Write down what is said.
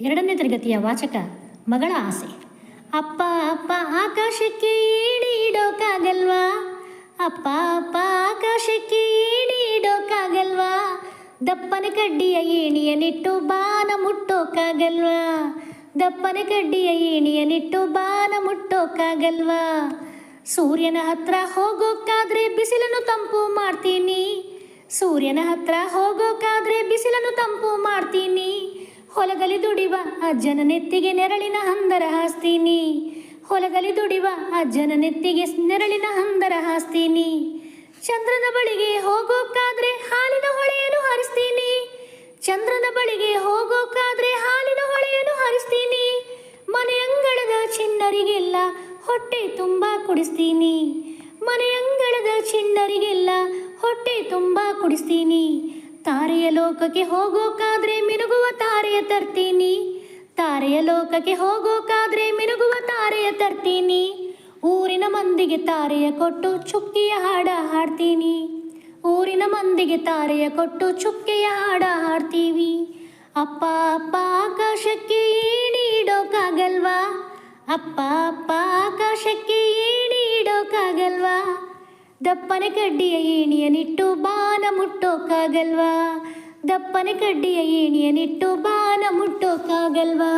ಎರಡನೇ ತರಗತಿಯ ವಾಚಕ ಮಗಳ ಆಸೆ. ಅಪ್ಪ ಅಪ್ಪ, ಆಕಾಶಕ್ಕೆ ಏಣಿ ಇಡೋಕಾಗಲ್ವಾ ಅಪ್ಪ ಅಪ್ಪ, ಆಕಾಶಕ್ಕೆ ಏಣಿ ಇಡೋಕ್ಕಾಗಲ್ವಾ ದಪ್ಪನ ಕಡ್ಡಿಯ ಏಣಿಯ ನಿಟ್ಟು ಬಾನ ಮುಟ್ಟೋಕ್ಕಾಗಲ್ವಾ ದಪ್ಪನ ಕಡ್ಡಿಯ ಏಣಿಯ ನಿಟ್ಟು ಬಾನ ಮುಟ್ಟೋಕ್ಕಾಗಲ್ವಾ ಸೂರ್ಯನ ಹತ್ರ ಹೋಗೋಕ್ಕಾದ್ರೆ ಬಿಸಿಲನ್ನು ತಂಪು ಮಾಡ್ತೀನಿ. ಸೂರ್ಯನ ಹತ್ರ ಹೋಗೋಕಾದ್ರೆ ಬಿಸಿಲನ್ನು ತಂಪು ಮಾಡ್ತೀನಿ. ಹೊಲಗಲಿ ದುಡಿವ ಅಜ್ಜನ ನೆತ್ತಿಗೆ ನೆರಳಿನ ಹಂದರ ಹಾಸ್ತೀನಿ. ಹೊಲಗಲಿ ದುಡಿವ ಅಜ್ಜನ ನೆತ್ತಿಗೆ ನೆರಳಿನ ಹಂದರ ಹಾಸ್ತೀನಿ. ಚಂದ್ರನ ಬಳಿಗೆ ಹೋಗೋಕ್ಕಾದ್ರೆ ಹಾಲಿನ ಹೊಳೆಯನ್ನು ಹರಿಸ್ತೀನಿ. ಚಂದ್ರನ ಬಳಿಗೆ ಹೋಗೋಕ್ಕಾದ್ರೆ ಹಾಲಿನ ಹೊಳೆಯನ್ನು ಹರಿಸ್ತೀನಿ. ಮನೆಯಂಗಳದ ಚಿಣ್ಣರಿಗೆಲ್ಲ ಹೊಟ್ಟೆ ತುಂಬ ಕುಡಿಸ್ತೀನಿ. ಮನೆಯಂಗಳದ ಚಿಣ್ಣರಿಗೆಲ್ಲ ಹೊಟ್ಟೆ ತುಂಬ ಕುಡಿಸ್ತೀನಿ. ತಾರೆಯ ಲೋಕಕ್ಕೆ ಹೋಗೋಕಾದ್ರೆ ಮಿನುಗುವ ತಾರೆಯ ತರ್ತೀನಿ. ತಾರೆಯ ಲೋಕಕ್ಕೆ ಹೋಗೋಕಾದ್ರೆ ಮಿನುಗುವ ತಾರೆಯ ತರ್ತೀನಿ. ಊರಿನ ಮಂದಿಗೆ ತಾರೆಯ ಕೊಟ್ಟು ಚುಕ್ಕಿಯ ಹಾಡ ಹಾಡ್ತೀನಿ. ಊರಿನ ಮಂದಿಗೆ ತಾರೆಯ ಕೊಟ್ಟು ಚುಕ್ಕೆಯ ಹಾಡ ಹಾಡ್ತೀವಿ. ಅಪ್ಪ ಅಪ್ಪ, ಆಕಾಶಕ್ಕೆ ಏಣಿ ಇಡೋಕ್ಕಾಗಲ್ವಾ ಅಪ್ಪ ಅಪ್ಪ, ಆಕಾಶಕ್ಕೆ ಏಣಿ ಇಡೋಕ್ಕಾಗಲ್ವಾ ದಪ್ಪನೆ ಕಡ್ಡಿಯ ಏಣಿಯನಿಟ್ಟು ಬಾನ ಮುಟ್ಟೋಕ್ಕಾಗಲ್ವಾ ದಪ್ಪನೆ ಕಡ್ಡಿಯ ಏಣಿಯನಿಟ್ಟು ಬಾನ ಮುಟ್ಟೋಕ್ಕಾಗಲ್ವಾ